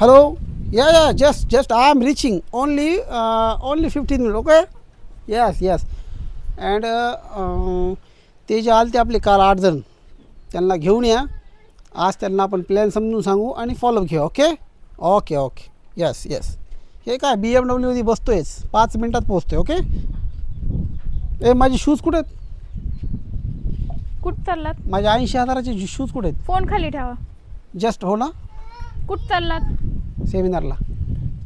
Hello? Yeah, yeah, just, just I am reaching. Only, uh, only 15 minutes, okay? Yes, yes. And uh, uh, ते जे आले ते आपले काल आठ जण त्यांना घेऊन या. आज त्यांना आपण प्लॅन समजून सांगू आणि फॉलोअप घेऊ okay okay okay yes yes हे काय बी एम डब्ल्यूमध्ये बसतोयच. पाच मिनटात पोचतोय ओके ए माझे शूज कुठे आहेत? कुठं चाललात? माझे ऐंशी हजाराचे शूज कुठे आहेत? फोन खाली ठेवा. जस्ट हो ना? कुठं चाललात? सेमिनारला.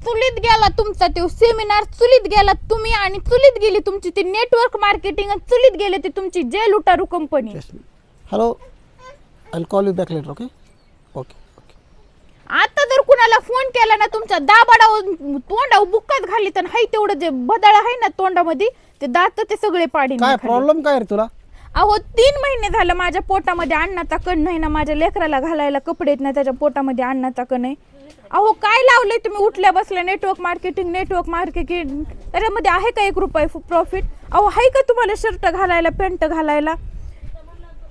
चुलीत गेला तुमचा तो सेमिनार चुलीत गेला तुम्ही आणि चुलीत गेली तुमची ती नेटवर्क मार्केटिंग आणि चुलीत गेले ती तुमची जे लुटारू company hello I call you back later okay okay आता जर कुणाला फोन केला ना तुमच्या दाबाडावर तोंडावर बुक्काच घाली तर हाय तेवढं जे बदळ आहे ना तोंडामध्ये ते दात ते सगळे पाडीन काय. प्रॉब्लेम काय रे तुला? अहो तीन महिने झालं माझ्या पोटामध्ये अन्नाचा कण नाही ना माझ्या लेकराला घालायला कपडे आहेत ना त्याच्या पोटामध्ये अन्नाचा कण आहे. अहो काय लावलंय तुम्ही? उठल्या बसल्या नेटवर्क मार्केटिंग नेटवर्क मार्केटिंग त्याच्यामध्ये आहे का एक रुपये प्रॉफिट अहो आहे का तुम्हाला शर्ट घालायला पॅन्ट घालायला?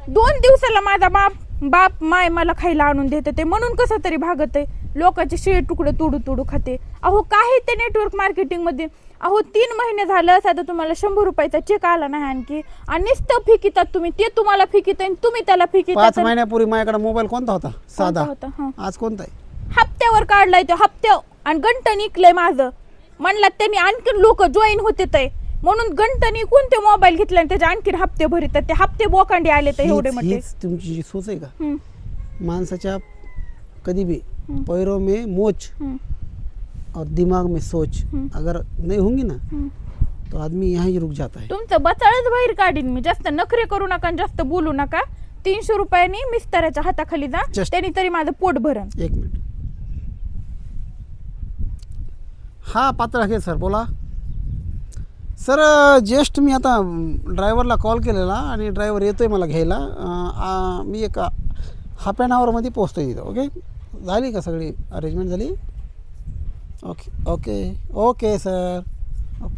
दोन दिवसाला माझा बाप बाप माय मला खायला आणून देते ते. म्हणून कसं तरी भागत आहे? लोकांचे शिळे तुकडे तुडू तुडू खाते. अहो काय ते नेटवर्क मार्केटिंगमध्ये? अहो तीन महिने झालं साधं तुम्हाला शंभर रुपयाचा चेक आला नाही आणखी. आणि नुसतं फिकितात तुम्ही. ते तुम्हाला फिकित आणि तुम्ही त्याला फिकितात पाच महिन्यापूर्वी माझ्याकडे मोबाईल कोणता होता? साधा. होता? आज कोणता आहे? हप्त्यावर काढलाय तो हप्त्या आणि गंटन इकलंय माझं. म्हणलं त्यांनी आणखीन लोक जॉईन होते ते. म्हणून गंटनी कोणते मोबाईल घेतले आणि त्याचे आणखीन हप्ते भरित. ते हप्ते बोकांडी आले तर एवढे हीच- हीच तुमची जी सोच आहे का? माणसाच्या कधी भी हम्म. पैरों में मोच. और दिमाग में सोच. अगर नहीं होंगी ना. तो आदमी यहाँ ही रुक जाता है. तुमचं बचाळच बाहेर काढीन मी. जास्त नखरे करू नका आणि जास्त बोलू नका. तीनशे रुपयांनी मिस्ताराच्या हाताखाली जा. Just- त्यांनी तरी माझं पोट भरण. एक मिनिट. हा पात्र आहे सर. बोला. सर जस्ट मी आता ड्रायव्हरला कॉल केलेला आणि ड्रायव्हर येतोय मला घ्यायला. मी एक हाफ ॲन आवरमध्ये पोचतो इथं ओके? झाली का सगळी अरेंजमेंट झाली? Okay okay okay sir.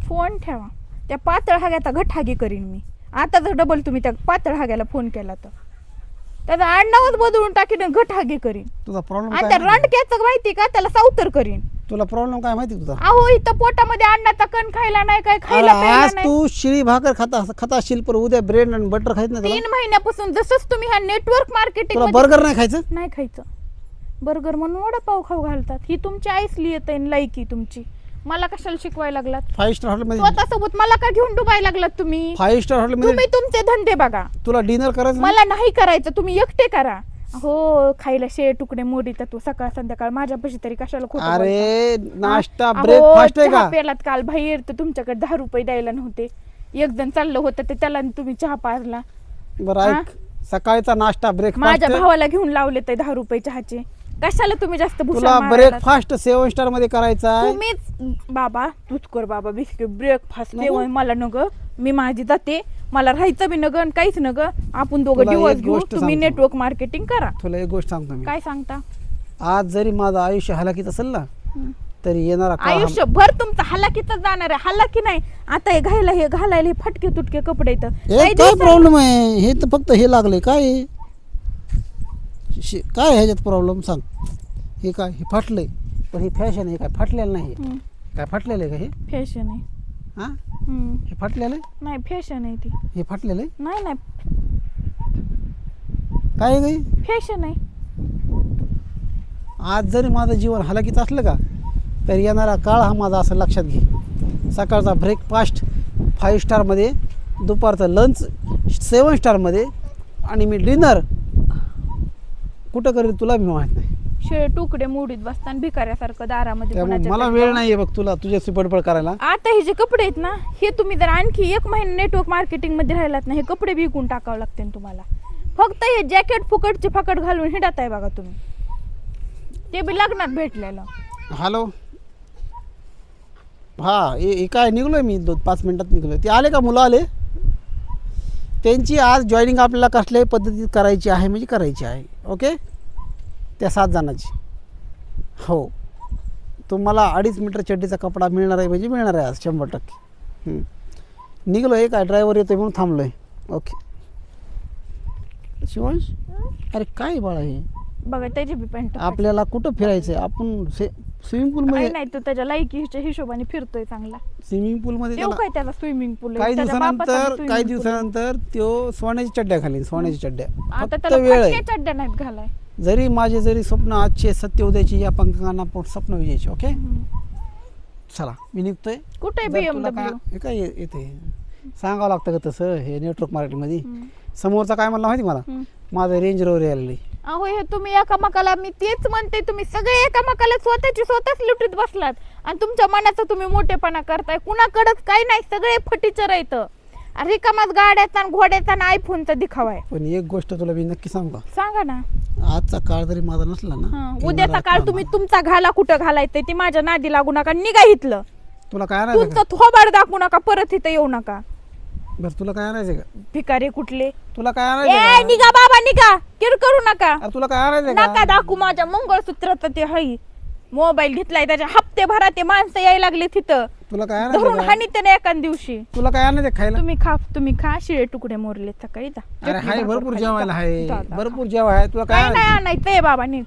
Phone ठेवा. त्या पातळ हाग्याचा घटहागी करीन मी. आता जर डबल तुम्ही त्या पातळ हाग्याला फोन केला तर. त्याचा आडनावच बदलून टाकीन घटहागी करीन. तुझा प्रॉब्लेम आणि त्या रंडक्याचं माहिती का? त्याला सावतर करीन. तुला प्रॉब्लेम काय माहिती तुझा? अहो इथं पोटामध्ये अन्नाचा कण खायला नाही काय अरे खायला प्यायला आज नाही. तू शिळी भाकर खाता खाता असशील पण उद्या ब्रेड आणि बटर खायचं नाही तीन महिन्यापासून जसंच तुम्ही ह्या नेटवर्क मार्केटिंग तुला बर्गर नाही खायचं? नाही खायचं. बर्गर म्हणून वडापाव खाऊ घालतात. ही तुमची आईसली येत लायकी तुमची. मला कशाला शिकवायला लागलात? फाईव्ह स्टार हॉटेलमध्ये स्वतःसोबत मला का घेऊन डुबायला लागलात तुम्ही? फाईव्ह स्टार हॉटेलमध्ये तुम्ही तुमचे धंदे बघा. तुला डिनर करायचं नाही? मला नाही करायचं तुम्ही एकटे करा. हो खायला शे तुकडे मोडीत तू सकाळ संध्याकाळ माझ्यापाशी तरी कशाला खोटं बोलता? अरे नाश्ता ब्रेकफास्ट आहे चहा का प्यालात काल बाहेर तर तुमच्याकडे दहा रुपये द्यायला नव्हते. एक जण चाललं होतं ते त्याला आणि तुम्ही चहा पाजला. बरं ऐक. सकाळचा नाश्ता ब्रेकफास्ट माझ्या भावाला घेऊन लावले ते दहा रुपये चहाचे. कशाला तुम्ही जास्त तुला मारायला? ब्रेकफास्ट सेवन स्टारमध्ये करायचा आहे तुम्हीच बाबा तूच कर बाबा बिस्किट ब्रेकफास्ट. जेवण मला नग मी माझी जाते मला राहायचं बी नग आणि काहीच नग आपण दोघं तुला दिवस घेऊ गोष्ट तुम्ही सांगतो. नेटवर्क मार्केटिंग करा तुला एक गोष्ट सांगतो मी काय सांगता आज जरी माझं आयुष्य हलाखीत असेल ना. तरी येणारा काळ हा- आयुष्यभर तुमचं हलाकीच जाणार आहे हलाकी नाही आता हे घायला हे घालायला हे फटके तुटके कपडे इथं हे काही काय दिवसांनी- प्रॉब्लेम आहे हे तर फक्त हे लागले काय आहे? शे- काय आहे ह्याच्यात प्रॉब्लेम सांग. हे काय? हे फाटलंय. पण हे फॅशन आहे काय फाटलेलं नाही हे. हम्म, काय फाटलेलं आहे का हे? फॅशन आहे. हा? हम्म, हे फाटलेलं आहे? नाही फॅशन आहे ती. हे फाटलेलं आहे? नाही नाही. काय आहे काही फॅशन आहे. आज जरी माझं जीवन हलाखीत असलं का तर येणारा काळ हा माझा असं लक्षात घे. सकाळचा ब्रेकफास्ट फाईव्ह स्टारमध्ये दुपारचं लंच सेवन स्टारमध्ये आणि मी डिनर कुठं करेल तुला बी माहीत नाही. शिळे तुकडे मोडीत बसताना भिकाऱ्यासारखं दारामध्ये त्यामुळे कोणाच्या मला तरी वेळ जाऊन. नाही आहे बघ तुला तुझ्याशी बडबड करायला. आता हे जे कपडे आहेत ना हे तुम्ही जर आणखी एक महिना नेटवर्क मार्केटिंगमध्ये राहिलात ना हे कपडे विकून टाकावं लागतील तुम्हाला. फक्त हे जॅकेट फुकटचे फकट घालून हिंडत आहे बघा तुम्ही. ते बी लग्नात भेटलेलं. हॅलो हा हे हे काय निघलोय मी दोन पाच मिनिटात निघलोय. ते आले का मुलं आले? त्यांची आज जॉईनिंग आपल्याला कसल्याही पद्धतीत करायची आहे म्हणजे करायची आहे. ओके त्या सात जणांची. हो. तुम्हाला अडीच मीटर चड्डीचा कपडा मिळणार आहे म्हणजे मिळणार आहे आज शंभर टक्के. निघलो आहे काय ड्रायव्हर येतोय म्हणून थांबलो आहे ओके शिवांश अरे काय बाळा हे? बघा त्याची बी पॅन्ट आपल्याला कुठं फिरायचंय? आपण स्विमिंग पूल मध्ये नाही तो त्याच्या लायकीच्या हिशोबाने फिरतोय चांगला. स्विमिंग पूल मध्ये त्याला- काय त्याला स्विमिंग पूल काही दिवसानंतर काही दिवसानंतर तो सोन्याची चड्ड्या घालीन सोन्याची चड्ड्या. आता त्याला वेळ चड्ड्या नाहीत घालाय? जरी माझे जरी स्वप्न आजचे सत्य उद्याची या पंखांना पण स्वप्न विजयाचे ओके चला मी निघतोय. कुठे बीएमडब्ल्यू काय हे काय येते? सांगावं लागतं का तसं हे नेटवर्क मार्केटमध्ये समोरचा काय म्हणला माहिती मला? माझं रेंज रोवर यायला अहो हे तुम्ही एकामेकाला मी तेच म्हणते तुम्ही सगळे एकामेकाला स्वतःची स्वतःच लुटीत बसलात. आणि तुमच्या मनाचा तुम्ही मोठेपणा करताय. कुणाकडच काही नाही सगळे फटीचर आहेत. रिकामाच गाड्याचा आणि घोड्याचा आणि आयफोनचा दिखावा आहे. पण एक गोष्ट तुला मी नक्की सांगू का? सांगा ना. आजचा काळ जरी माझा नसला ना हं, उद्याचा काळ काळ तुम्ही तुमचा घाला कुठं घालायचंय ती माझ्या नादी लागू नका निघा इथलं. तुला काय आणायचं तुमचं थोबाड दाखवू नका परत इथं येऊ नका. बरं तुला काय आणायचं का? भिकारी कुठले? तुला काय ए आणायचं निघा बाबा निघा. किर करू नका. अरे तुला काय आणायचं नका का दाखवू माझ्या मंगळसूत्रात ते हई. मोबाईल घेतलाय त्याच्या हप्ते भरा ते माणसं यायला लागले तिथं. तुला काय धरून आणायचं का? हानी त्याने एका दिवशी. तुला काय आणायचं खायला? तुम्ही खा तुम्ही खा शिळे तुकडे मोरले सकाळी जा. अरे चटणी हाय भाकर भरपूर जेवायला जा. आहे जा. भरपूर जेवा आहे तुला काय काय नाही आणायचं? आणायचंय बाबा निघ.